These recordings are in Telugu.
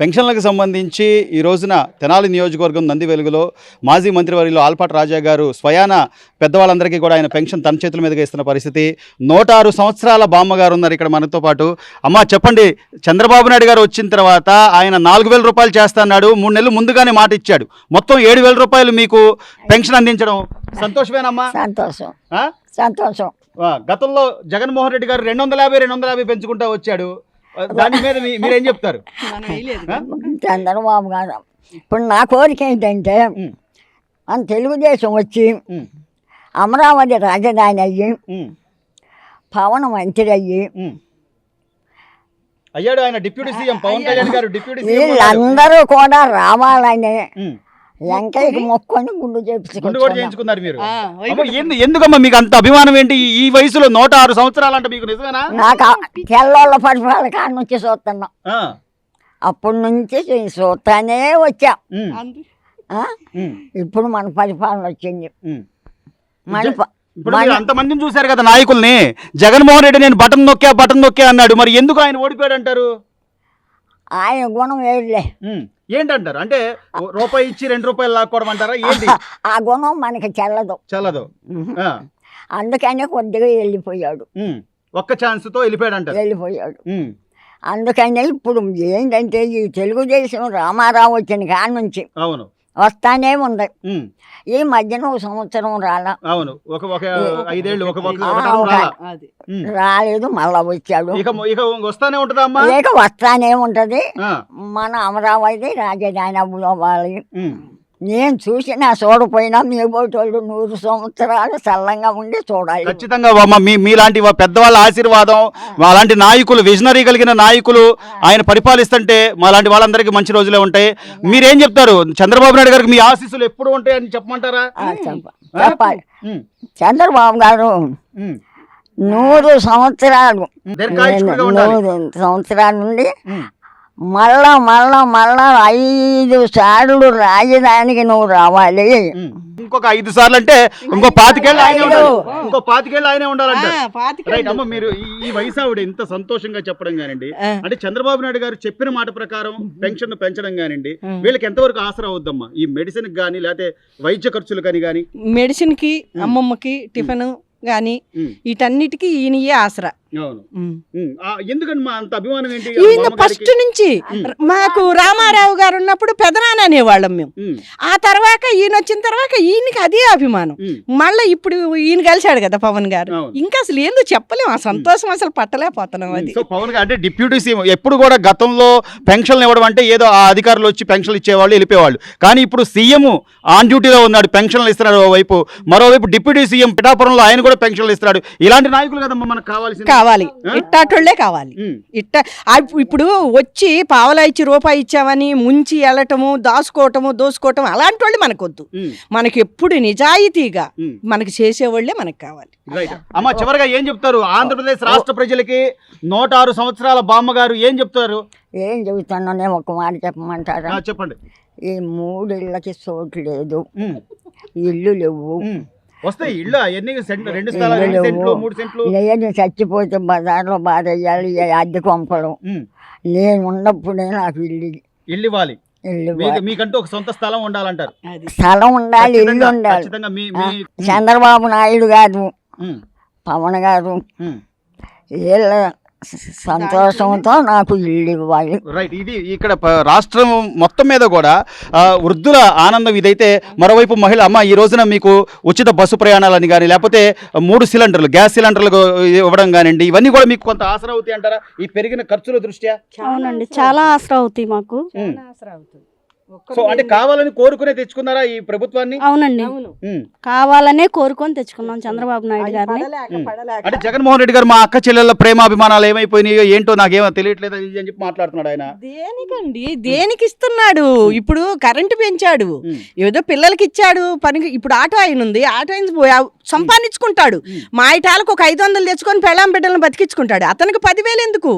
పెన్షన్లకు సంబంధించి ఈ రోజున తెనాలి నియోజకవర్గం నంది వెలుగులో మాజీ మంత్రివర్యులు ఆల్పాటి రాజా గారు స్వయాన పెద్దవాళ్ళందరికీ కూడా ఆయన పెన్షన్ తన చేతుల మీదుగా ఇస్తున్న పరిస్థితి. నూట ఆరు సంవత్సరాల బామ్మగారు ఉన్నారు ఇక్కడ మనతో పాటు. అమ్మ చెప్పండి చంద్రబాబు నాయుడు గారు వచ్చిన తర్వాత ఆయన నాలుగు వేల రూపాయలు చేస్తాన్నాడు మూడు నెలలు ముందుగానే మాట ఇచ్చాడు. మొత్తం ఏడు వేల రూపాయలు మీకు పెన్షన్ అందించడం సంతోషమేనమ్మా? సంతోషం? సంతోషం. గతంలో జగన్మోహన్ రెడ్డి గారు రెండు వందల యాభై రెండు వందల యాభై పెంచుకుంటా వచ్చాడు. దాని మీద మీరేం చెప్తారు? చంద్రబాబు గారు ఇప్పుడు నా కోరిక ఏంటంటే మన తెలుగుదేశం వచ్చి అమరావతి రాజధాని అయ్యి పవన్ మంత్రి అయ్యి. అయ్యాడు ఆయన డిప్యూటీ సీఎం పవన్ కళ్యాణ్ గారు డిప్యూటీ. వీళ్ళందరూ కూడా రావాలని వెంకయ్యకి మొక్కొని గుండు గుండు కూడా చేయించుకున్నారు మీరు. ఎందుకమ్మా మీకు అంత అభిమానం ఏంటి? ఈ- వయసులో నూట ఆరు సంవత్సరాలు అంటే మీకు నిజమేనా? నాకు తెల్లోళ్ళ పరిపాలన కాడ నుంచి చూస్తున్నాం. ఆ, అప్పటి నుంచి చూస్తానే వచ్చాం. ఇప్పుడు మన పరిపాలన వచ్చింది. మన ప- ఇప్పుడు మీరు అంతమందిని చూశారు కదా నాయకుల్ని. జగన్మోహన్ రెడ్డి నేను బటన్ నొక్కా బటన్ నొక్కా అన్నాడు. మరి ఎందుకు ఆయన ఓడిపోయాడు అంటారు ఆయన గుణం వేరులే. ఏంటంటారు? అంటే రూపాయి ఇచ్చి రెండు రూపాయలు లాక్కోవడం అంటారా ఏంటి? ఆ గుణం మనకి చెల్లదు. చల్లదు. అందుకనే కొద్దిగా వెళ్ళిపోయాడు. ఒక్క ఛాన్స్తో వెళ్ళిపోయాడు. వెళ్ళిపోయాడు అందుకనే ఇప్పుడు ఏంటంటే ఈ తెలుగుదేశం రామారావు వచ్చిన కాడ నుంచి అవును. వస్తానే ఉంది ఈ మధ్యన ఒక సంవత్సరం రాలా. అవును. ఒక ఒక ఐదేళ్ళు ఒక. రాలేదు మళ్ళా వచ్చాడు. ఇక ఇక వస్తానే ఉంటుందా అమ్మా? లేక వస్తానే ఉంటది మన అమరావతి రాజధాని అవ్వాలి నేను చూసినా చూడపోయినా మీ బోటోళ్ళు నూరు సంవత్సరాలు చల్లంగా ఉండి చూడాలి. ఖచ్చితంగా అమ్మ మీ మీలాంటి వా- పెద్దవాళ్ళ ఆశీర్వాదం అలాంటి నాయకులు విజనరీ కలిగిన నాయకులు ఆయన పరిపాలిస్తుంటే మాలాంటి వాళ్ళందరికీ మంచి రోజులే ఉంటాయి. మీరేం చెప్తారు? చంద్రబాబు నాయుడు గారికి మీ ఆశీస్సులు ఎప్పుడు ఉంటాయని చెప్పమంటారా? చెప్పాలి. చంద్రబాబు గారు. నూరు సంవత్సరాలు. నూరు సంవత్సరాల నుండి మళ్ళా మళ్ళా మళ్ళా ఐదు సార్లు రాజధానికి నువ్వు రావాలి. ఇంకొక ఐదు సార్లు అంటే ఇంకో పాతికేళ్ళు ఆయనే ఉండాలి. ఇంకో పాతికేళ్ళు ఆయనే ఉండాలంటే. అమ్మ మీరు ఈ- వయసు ఆవిడ ఇంత సంతోషంగా చెప్పడం కానివ్వండి. అంటే చంద్రబాబు నాయుడు గారు చెప్పిన మాట ప్రకారం పెన్షన్ పెంచడం కానివ్వండి వీళ్ళకి ఎంతవరకు ఆసరా అవుద్దమ్మా ఈ మెడిసిన్ కానీ లేకపోతే వైద్య ఖర్చులు కానీ కానీ మెడిసిన్కి అమ్మమ్మకి టిఫిన్ గాని ఉమ్. వీటన్నిటికీ ఈయనయే ఆసరా. అవును. ఉమ్. ఉమ్. ఆ, ఎందుకని మా అంత అభిమానం ఏంటి? ఈయన? ఫస్ట్ నుంచి మాకు రామారావు గారు ఉన్నప్పుడు పెదనాన్న అనేవాళ్ళం మేము. ఆ తర్వాత ఈయన వచ్చిన తర్వాత ఈయనకి అదే అభిమానం. మళ్ళీ ఇప్పుడు ఈయన కలిశాడు కదా పవన్ గారు. ఇంకా అసలు ఏందో చెప్పలేము ఆ సంతోషం అసలు పట్టలేకపోతున్నాం అది. సో పవన్ గారు అంటే డిప్యూటీ సీఎం ఎప్పుడు కూడా గతంలో పెన్షన్లు ఇవ్వడం అంటే ఏదో ఆ అధికారులు వచ్చి పెన్షన్లు ఇచ్చేవాళ్ళు వెళ్ళిపోయేవాళ్ళు. కానీ ఇప్పుడు సీఎం ఆన్ డ్యూటీలో ఉన్నాడు పెన్షన్లు ఇస్తున్నాడు ఓవైపు మరోవైపు డిప్యూటీ సీఎం పిఠాపురంలో ఆయన కూడా పెన్షన్లు ఇస్తున్నాడు. ఇలాంటి నాయకులు కదమ్మా మనకు కావాల్సింది. కావాలి. ఆ? ఇట్టాటోళ్ళే కావాలి. ఇట్ట ఇప్పుడు వచ్చి పావలా ఇచ్చి రూపాయి ఇచ్చామని ముంచి వెళ్ళటము దాచుకోవటము దోసుకోవటం అలాంటి వాళ్ళు మనకొద్దు. మనకి ఎప్పుడు నిజాయితీగా. మనకి చేసేవాళ్ళే మనకు కావాలి. అమ్మ చివరిగా ఏం చెప్తారు? ఆంధ్రప్రదేశ్ రాష్ట్ర ప్రజలకి నూట ఆరు సంవత్సరాల బామ్మగారు ఏం చెప్తారు? ఏం చెబుతానో ఒక మాట చెప్పమంటారా? చెప్పండి. ఈ మూడు ఇళ్ళకి చోటు లేదు ఇల్లు లేవు. వస్తాయి. ఇళ్ళు ఎన్ని సెంట్లు? రెండు స్థలాలు రెండు సెంట్లు? మూడు సెంట్లు? నేను చచ్చిపోతే బజార్లో బాధయ్యాలి. అద్దె కొంపడం ఉమ్, నేను ఉన్నప్పుడే నాకు ఇల్లు ఇల్లు ఇవ్వాలి. మీకంటూ ఒక సొంత స్థలం ఉండాలంటారు. స్థలం ఉండాలి ఇల్లు ఉండాలి. మీ మీ చంద్రబాబు నాయుడు గారు పవన్ గారు. వీళ్ళ సంతోషంతో నాకు ఇల్లు ఇవ్వాలి. రైట్ ఇది ఇక్కడ రాష్ట్రం మొత్తం మీద కూడా వృద్ధుల ఆనందం ఇదైతే మరోవైపు మహిళ అమ్మ ఈ రోజున మీకు ఉచిత బస్సు ప్రయాణాలని కానీ లేకపోతే మూడు సిలిండర్లు గ్యాస్ సిలిండర్లు ఇవ్వడం కానివ్వండి ఇవన్నీ కూడా మీకు కొంత ఆసరా అవుతాయి అంటారా? ఈ పెరిగిన ఖర్చుల దృష్ట్యా? అవునండి చాలా ఆసరా అవుతాయి మాకు. ఉమ్. సో అంటే కావాలని కోరుకునే తెచ్చుకున్నారా ఈ ప్రభుత్వాన్ని? అవునండి. కావాలనే కోరుకొని తెచ్చుకున్నాం చంద్రబాబు నాయుడు గారిని. పడలేక పడలేక అంటే జగన్మోహన్ రెడ్డి గారు మా అక్క చెల్లెళ్ళ ప్రేమాభిమానాలు ఏమైపోయినాయో? ఏంటో నాకేమో తెలియట్లేదు అని చెప్పి మాట్లాడుతున్నాడు ఆయన. దేనికండి? దేనికి ఇస్తున్నాడు ఇప్పుడు కరెంటు పెంచాడు. ఏదో పిల్లలకి ఇచ్చాడు పనికి. ఇప్పుడు ఆటో ఆయన ఉంది. ఆటో ఆయన పోయా- సంపాదించుకుంటాడు. మా ఇటాలకు ఒక ఐదు వందలు తెచ్చుకొని పెళ్ళాం బిడ్డలను బతికించుకుంటాడు అతనికి పదివేలు ఎందుకు.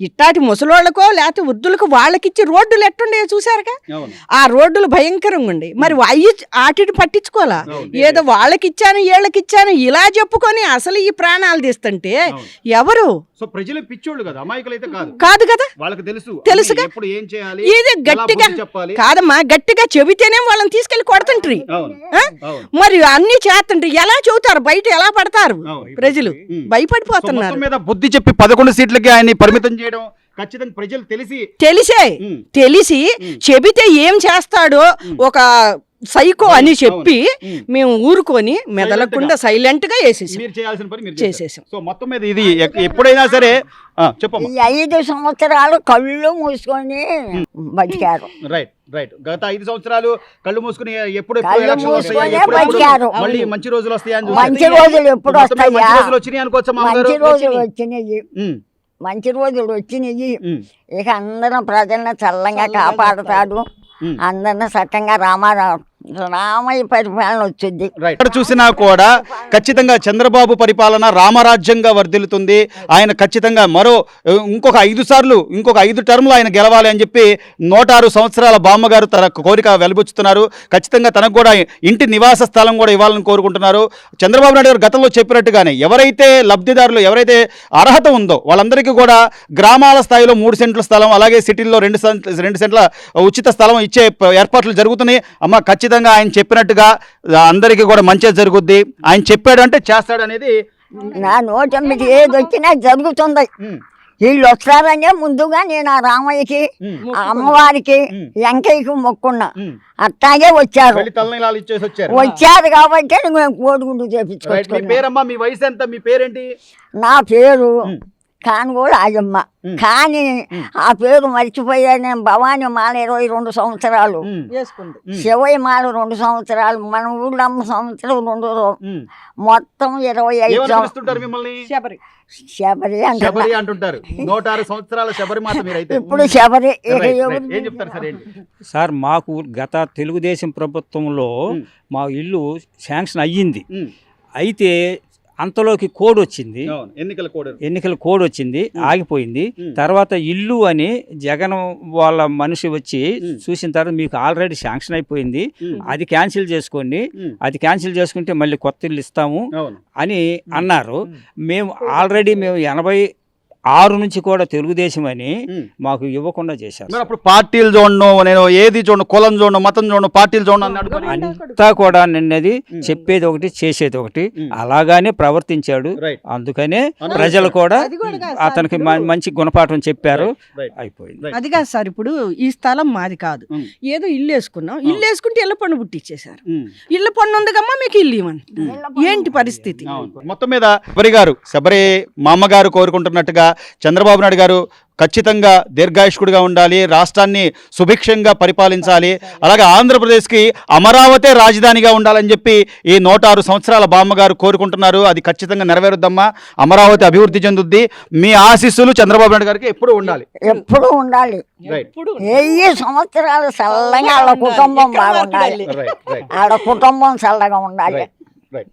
ఇట్టాటి ముసలోళ్ళకో లేకపోతే వృద్ధులకు వాళ్ళకిచ్చి రోడ్డులు ఎట్టుండే చూసారుగా ఆ రోడ్డులు భయంకరంగా ఉండి మరి అయ్యి ఆటిని పట్టించుకోవాలా. ఏదో వాళ్ళకి ఇచ్చాను వీళ్ళకి ఇచ్చాను ఇలా చెప్పుకొని అసలు ఈ ప్రాణాలు తీస్తుంటే. ఎవరు? సో ప్రజలు పిచ్చోళ్ళు కదా అమాయకులు అయితే కాదు. కాదు కదా? వాళ్ళకి తెలుసు. తెలుసుగా. అన్ని ఎప్పుడు ఏం చేయాలి? ఇది గట్టిగా కాదమ్మా గట్టిగా చెబితేనే వాళ్ళని తీసుకెళ్ళి కొడుతుంట్రి మరి అన్ని చేస్తుండ్రి. ఎలా చెబుతారు? బయట ఎలా పడతారు. ప్రజలు భయపడిపోతున్నారు. మీద బుద్ధి చెప్పి పదకొండు సీట్లకి ఆయన్ని పరిమితం చేయడం ఖచ్చితంగా ప్రజలు తెలిసి తెలిసే తెలిసి. చెబితే ఏం చేస్తాడో ఒక సైకో అని చెప్పి. మేము ఊరుకొని మెదలకుండా సైలెంట్గా. వేసేసాం. మీరు చేయాల్సిన పని మీరు చేసేసాం. సో మొత్తం మీద ఇది ఎప్పుడైనా సరే చెప్పమ్మా. ఈ ఐదు సంవత్సరాలు కళ్ళు మూసుకొని బతికారు. రైట్ రైట్ గత ఐదు సంవత్సరాలు కళ్ళు మూసుకుని ఎప్పుడు వస్తాయా? మళ్ళీ మంచి రోజులు వస్తాయా అని మంచి రోజులు ఎప్పుడు మీద మంచి వస్తాయా? రోజులు వచ్చినాయి అనుకోవచ్చా మామగారు మంచి రోజులు వచ్చినాయి. మంచి రోజులు వచ్చినాయి. ఇక అందరం ప్రజల్ని చల్లంగా కాపాడుతాడు. అందరిని చక్కగా రామారావు రామయ్య పరిపాలన వచ్చింది. ఎక్కడ చూసినా కూడా ఖచ్చితంగా చంద్రబాబు పరిపాలన రామరాజ్యంగా వర్ధిల్లుతుంది. ఆయన ఖచ్చితంగా మరో ఇంకొక ఐదు సార్లు ఇంకొక ఐదు టర్ములు ఆయన గెలవాలి అని చెప్పి నూట ఆరు సంవత్సరాల బామ్మగారు తన కోరిక వెలబుచ్చుతున్నారు. ఖచ్చితంగా తనకు కూడా ఇంటి నివాస స్థలం కూడా ఇవ్వాలని కోరుకుంటున్నారు. చంద్రబాబు నాయుడు గారు గతంలో చెప్పినట్టుగానే ఎవరైతే లబ్ధిదారులు ఎవరైతే అర్హత ఉందో వాళ్ళందరికీ కూడా గ్రామాల స్థాయిలో మూడు సెంట్ల స్థలం అలాగే సిటీల్లో రెండు రెండు సెంట్ల ఉచిత స్థలం ఇచ్చే ఏర్పాట్లు జరుగుతున్నాయి. అమ్మ ఖచ్చితంగా ఆయన చెప్పినట్టుగా అందరికీ కూడా మంచిగా జరుగుద్ది. ఆయన చెప్పాడు అంటే చేస్తాడు అనేది నా నోటమ్మిది ఏది వచ్చినా జరుగుతుంది. వీళ్ళు వస్తారనే ముందుగా నేను ఆ రామయ్యకి అమ్మవారికి. వెంకయ్యకి మొక్కున్నా. అట్టాగే వచ్చారు. వచ్చారు. కాబట్టి కోడిగుండు పేరేంటి? నా పేరు ఉమ్. కానుగోలు ఆజమ్మ. కానీ ఆ పేరు మర్చిపోయా నేను. భవానీ మాల ఇరవై రెండు సంవత్సరాలు. శివయ్య మాల రెండు సంవత్సరాలు. మన ఊళ్ళో అమ్మ సంవత్సరం రెండు. మొత్తం ఇరవై ఐదు శబరి. శబరి అంటున్నా. శబరి అంటుంటారు. నూట ఆరు సంవత్సరాల శబరి మాత మీరైతే. ఇప్పుడు శబరి సార్ ఏంటి? సార్ మాకు గత తెలుగుదేశం ప్రభుత్వంలో. మా ఇల్లు శాంక్షన్ అయ్యింది. అయితే అంతలోకి కోడ్ వచ్చింది ఎన్నికల కోడ్ ఎన్నికల కోడ్ వచ్చింది ఆగిపోయింది. తర్వాత ఇల్లు అని జగన్ వాళ్ళ మనిషి వచ్చి. చూసిన తర్వాత మీకు ఆల్రెడీ శాంక్షన్ అయిపోయింది. అది క్యాన్సిల్ చేసుకోండి. అది క్యాన్సిల్ చేసుకుంటే మళ్ళీ కొత్త ఇల్లు ఇస్తాము అని అన్నారు. మేము ఆల్రెడీ మేము ఎనభై ఆరు నుంచి కూడా తెలుగుదేశం అని. మాకు ఇవ్వకుండా చేశారు. మరి అప్పుడు పార్టీలు చూడను నేను ఏది చూడను కులం చూడను మతం చూడను పార్టీలు చూడను. అంతా కూడా నిన్నది చెప్పేది ఒకటి చేసేది ఒకటి. అలాగానే ప్రవర్తించాడు. అందుకనే. ప్రజలు కూడా అతనికి మంచి గుణపాఠం చెప్పారు. అయిపోయింది. అది కాదు సార్ ఇప్పుడు ఈ స్థలం మాది కాదు. ఏదో ఇల్లు వేసుకున్నాం. ఇల్లు వేసుకుంటే ఇళ్ళ పన్ను పుట్టించేశారు ఉమ్. ఇళ్ళ పన్ను ఉందిగమ్మా మీకు ఇల్లు ఇవ్వండి. ఏంటి పరిస్థితి. మొత్తం మీద శబరి గారు? శబరి మా అమ్మగారు కోరుకుంటున్నట్టుగా చంద్రబాబు నాయుడు గారు ఖచ్చితంగా దీర్ఘాయుష్కుడిగా ఉండాలి రాష్ట్రాన్ని సుభిక్షంగా పరిపాలించాలి. అలాగే ఆంధ్రప్రదేశ్కి అమరావతే రాజధానిగా ఉండాలని చెప్పి ఈ నూట ఆరు సంవత్సరాల బామ్మగారు కోరుకుంటున్నారు. అది ఖచ్చితంగా నెరవేరుద్దమ్మా. అమరావతి అభివృద్ధి చెందుద్ది. మీ ఆశీస్సులు చంద్రబాబు నాయుడు గారికి ఎప్పుడూ ఉండాలి. ఎప్పుడు ఉండాలి. వెయ్యి సంవత్సరాలు చల్లగా వాళ్ళ కుటుంబం బాగుండాలి. ఆడ కుటుంబం చల్లగా ఉండాలి.